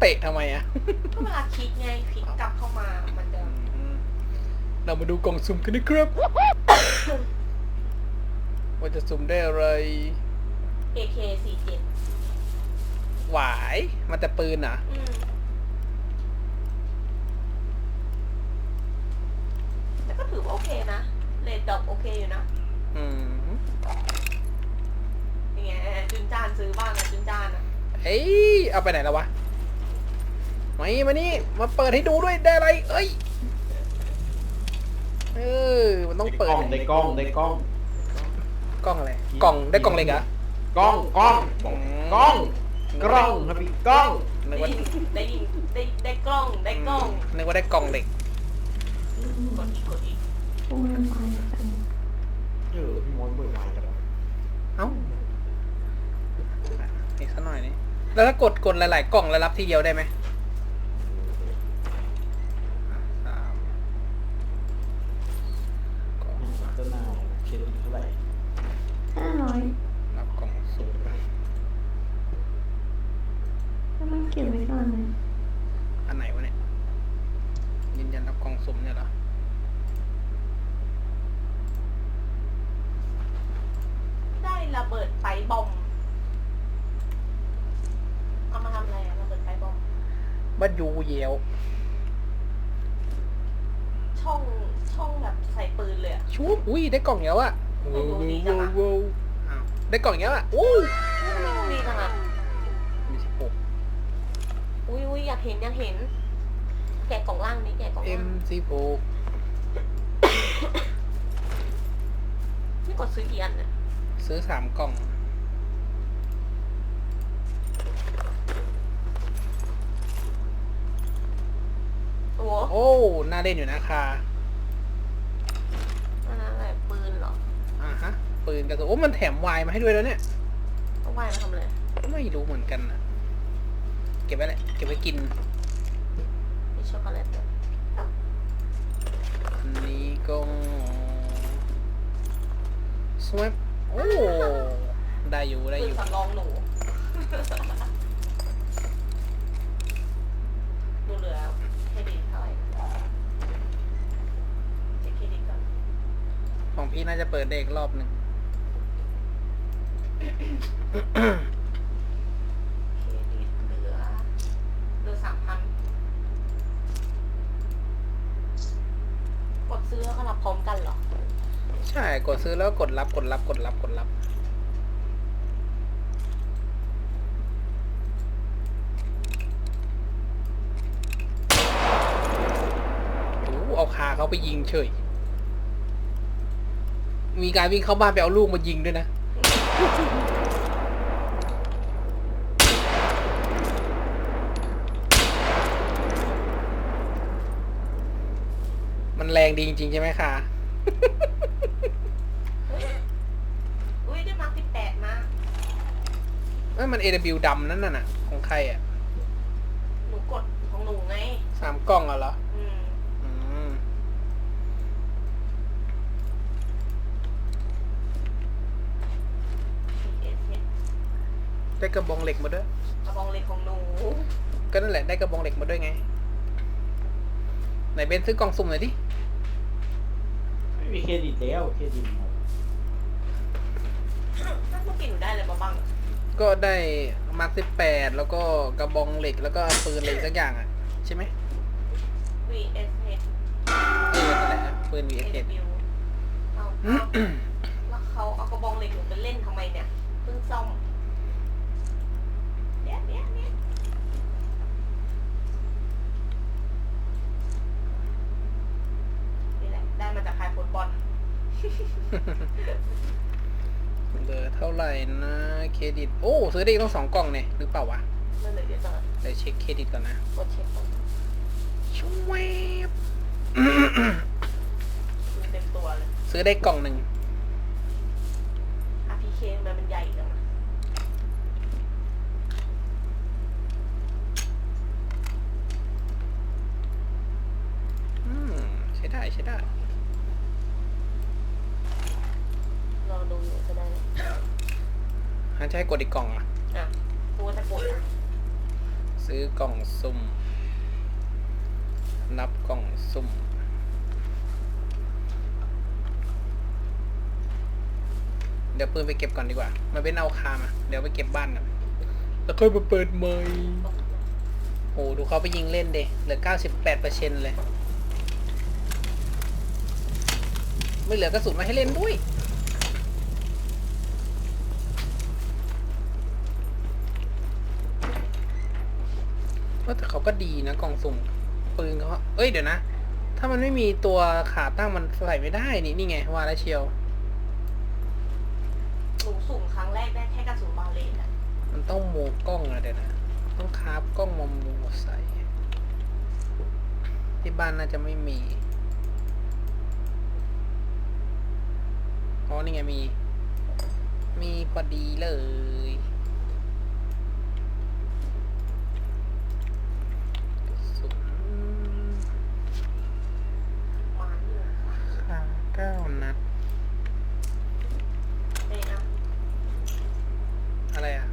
เตะทำไมอะก็เวลาคลิกไงคลิกกลับเข้ามามันจะเรามาดูกล่องสุ่มกันนะครับ ว่าจะสุ่มได้อะไร AK47 หวายมันแต่ปืนอะ อืมแต่ก็ถือว่าโอเคนะเลดดอกโอเคอยู่นะอืมยังไงจุนจานซื้อบ้างนะจุนจานอะเอ้ยเอาไปไหนแล้ววะ มานี่มานี่มาเปิดให้ดูด้วยได้อะไร เอ้ย เออ มันต้องเปิด ได้กล้องได้กล้องกล้องอะไร กล่อง ได้กล่องเล็กเหรอะ กล้องกล้องอืมกล้องกล้องครับพี่กล้องนึกได้ว่ายินได้ยินได้ได้กล้องได้กล้องนึกว่าได้กล่องเหล็ก กดอีกกดอีกโอ้ยมันไปจังเออพี่มอนเบื่อวายจังเอ้าอีกสักหน่อยนี่แล้วถ้ากดกดหลาย ๆ กล่องแล้วรับทีเดียวได้ไหมสามกล่อง ต้นหน้าเครดิตเท่าไหร่ ห้าร้อย รับกล่องสูง แล้วมันเก็บไว้ก่อนเลย อันไหนวะเนี่ยยืนยันรับกล่องสุ่มเนี่ยเหรอ ได้ ระเบิดไฟบอมเอามาทำอะไรอะระเบิดไฟบอมบ้านยูเยวช่องช่องแบบใส่ปืนเลยอะ ชูบอุ้ยได้กล่องเยอะอะโอ้โหดีจังอะ ว้าวอ้าวได้กล่องเยอะอะอู้ทำไมมันดีจังอะมีสิบหก อุ้ยอุ้ยอยากเห็นอยากเห็น แกะกล่องล่างนี้แกะกล่องเอ็ล่างมสิบหกนี่กดซื้อกี่อันเนี่ย ซื้อสามกล่อง โอ้โหโอ้ น่าเล่นอยู่นะคาอันนั้นอะไรปืนเหรออ่าฮะ ปืนกระสุนโอ้ มันแถมไวน์มาให้ด้วยแล้วเนี่ยต้องว่ายมาทำอะไรไม่รู้เหมือนกันนะเก็บไว้แหละ เก็บไว้กิน มีช็อกโกแลตด้วยอันนี้ก็สวป โอ้ได้อยู่ได้ปือนยู่ สำรองหนูดูเหลือเครดิตเท่าไหร่เช็คเครดิตก่อนของพี่น่าจะเปิดได้อีกรอบหนึ่ง เครดิตเหลือเหลือสามพันกดซื้อแล้วก็รับพร้อมกันเหรอ ใช่กดซื้อแล้วกดรับกดรับกดรับกดรับ โอ้เอาคาเขาไปยิงเฉย มีการวิ่งเข้าบ้านไปเอาลูกมายิงด้วยนะ มันแรงดีจริงๆใช่ไหมคะ อุ้ยได้มาร์คสิบแปดมา เอ้ยมัน AW ดำนั่นน่ะ ของใครอะหนูกดของหนูไง สามกล้องอะเหรอ อืม อืม PS เนี่ยได้กระบองเหล็กมาด้วย กระบองเหล็กของหนู ก็นั่นแหละได้กระบองเหล็กมาด้วยไง ไหนเบนซื้อกล่องสุ่มหน่อยดิ ไม่มีเครดิตแล้วเครดิตหมด ก็ได้มาร์คสิบแปดแล้วก็กระบองเหล็กแล้วก็ปืนอะไรสักอย่างอะ ใช่ไหม VS H เออนั่นแหละปืน VS SW เอาเอาแล้วเขาเอากระบองเหล็กหนูไปเล่นทำไมเนี่ยเพิ่งซ่อมเนี่ยเนี่ยเนี่ยนี่แหละได้มาจากขายฟุตบอล เหลือเท่าไหร่นะเครดิต โอ้ซื้อได้อีกต้องสองกล่องเนี่ยหรือเปล่าวะนั่นเลยเดี๋ยวจะเดี๋ยวเช็คเครดิตก่อนนะกดเช็คก่อนชวบดูเต็มตัวเลยซื้อได้กล่องหนึ่ง RPK มันมันใหญ่จังอะอืมใช้ได้ใช้ได้ รอดูอยู่จะได้ไหม ฮัน จะให้กดอีกกล่องอะ อะกูจะกดนะซื้อกล่องสุ่ม นับกล่องสุ่ม เดี๋ยวปืนไปเก็บก่อนดีกว่ามาเป็นเอาคามาเดี๋ยวไปเก็บบ้านกันแล้วค่อยมาเปิดใหม่โอ้ดูเขาไปยิงเล่นเดเหลือ 98เปอร์เซ็นเลย ไม่เหลือกระสุนมาให้เล่นด้วย ว่าแต่เขาก็ดีนะกล่องสุ่มปืนเขาเอ้ยเดี๋ยวนะ ถ้ามันไม่มีตัวขาตั้งมันใส่ไม่ได้นี่นี่ไงว่าแล้วเชียว หนูสุ่มครั้งแรกได้แค่กระสุนบาเลตอะมันต้องโมกล้องอะเดี๋ยวนะ ต้องคราฟกล้องมาโมใส่ ที่บ้านน่าจะไม่มีอ๋อนี่ไงมี มีพอดีเลยสุน มันอยู่ ค่าเก้านัด เลยนะ อะไรอะ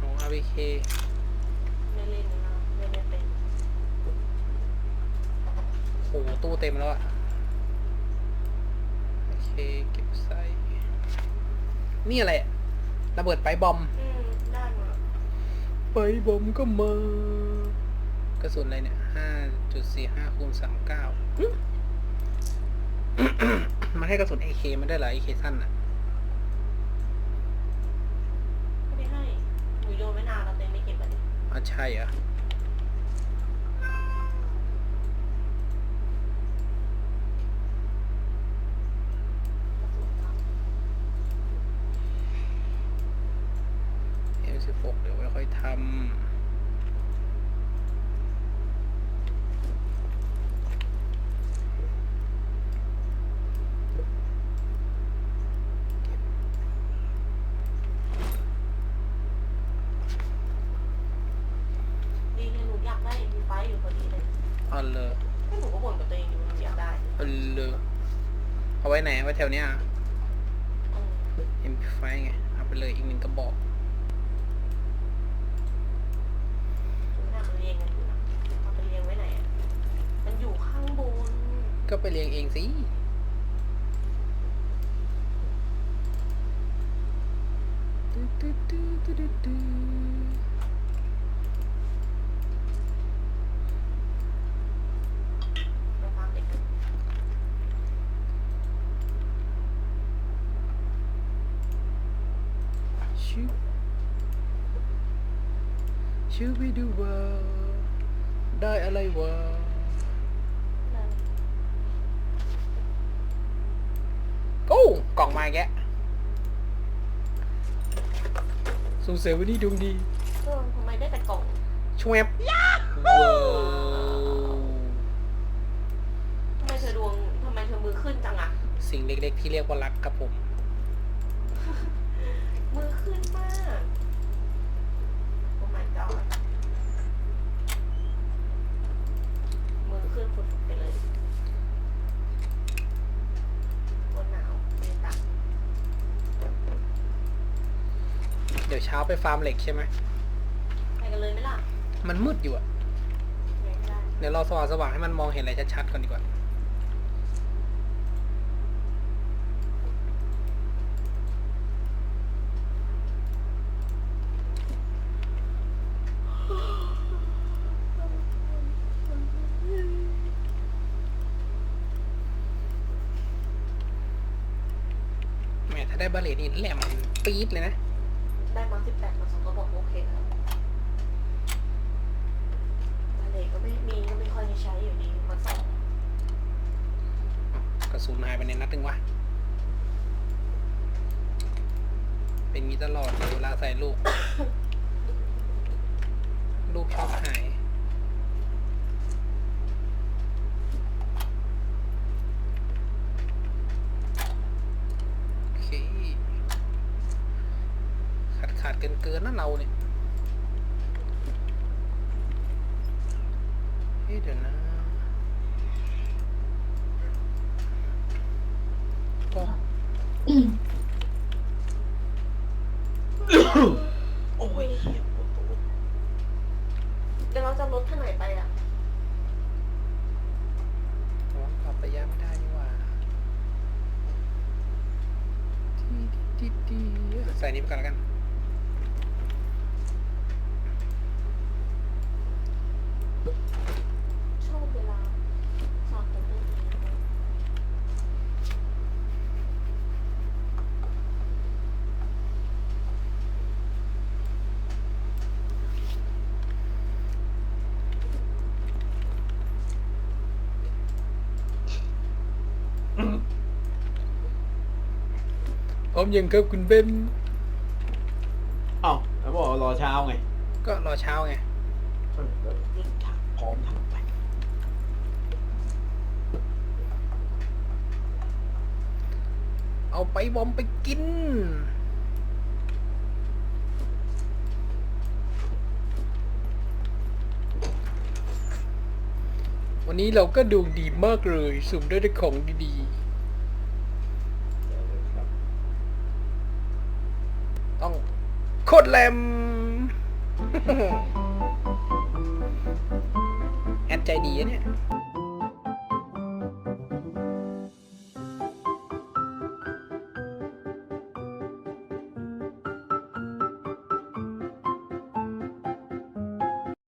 ของ RBK ไม่เล่นนะไม่เล่นเป็นโหตู้เต็มแล้วอะโอเคเก็บใส่นี่อะไรอะระเบิดไปบอม อืมได้มาไปบอมก็มากระสุนอะไรเนี่ยห้าจุดสี่ห้าคูณสามเก้า มันให้กระสุน AK มันได้เหรอ AK สั้นอะ ไม่ได้ให้หนูโยนไว้นานแล้วเต็มไม่เก็บ อะใช่อะเอ็มสิบหกเดี๋ยวไว้ค่อยทำ ดีเลยหนูอยากได้ MP5 อยู่พอดีเลย เอาเลย ก็หนูก็บ่นกับตัวเองอยู่หนูอยากได้ เอาเลยเอาไว้ไหนไว้แถวเนี้ยอืม MP5 ไง เอาไปเลยอีกหนึ่งกระบอกหนูน่ามันเรียงกันอยู่นะเอาไปเรียงไว้ไหนอะมันอยู่ข้างบน ก็ไปเรียงเองสิในความเด็ก ชิวชิวไปดูว่าได้อะไรวะนั่นโอ้กล่องมาอีกแกะสงสัยวันนี้ดวงดีเออทำไมได้แต่กล่องชวบว้าวทำไมเธอดวงทำไมเธอมือขึ้นจังอะสิ่งเล็กๆที่เรียกว่ารักครับผมมือขึ้นมาก โอ้ my god มือขึ้นฟุดๆไปเลยคนหนาวเป็นตัก เดี๋ยวเช้าไปฟาร์มเหล็กใช่ไหมไปกันเลยไหมล่ะมันมืดอยู่อะไม่ได้เดี๋ยวเราสว่างสว่างๆให้มันมองเห็นอะไรชัดๆก่อนดีกว่า แหมถ้าได้บาเลตนี่แหลมปี๊ดเลยนะได้มา สิบแปดมาสองก็บอกโอเคแล้วทะเลก็ไม่มีก็ไม่ค่อยได้ใช้อยู่ดีมาสองกระสุนหายไปในนัดหนึ่งวะ เป็นงี้ตลอดเลยเวลาใส่ลูก ลูกชอบหาย โอเค ขาดขาดเกินเกินๆนะเราเนี่ยเฮ้ยเดี๋ยวนะก็โอ้ยเหี้ยปวดตัวแล้วเราจะลดท่าไหนไปอะอ๋อปรับระยะไม่ได้นี่หว่าดีดีดีใส่นี้ไปก่อนแล้วกัน ชอบเวลาสอนตัวเอง พร้อมยังครับคุณเบนเอ้าแล้วบอกว่ารอเช้าไงก็รอเช้าไงเออก็พร้อมทำไปเอาไปบอมไปกิน วันนี้เราก็ดูดีมากเลยสุ่มได้แต่ของดี เดี๋ยวเลยครับ ๆ ต้องโคตรแหลมแอดใจดีอะเนี่ย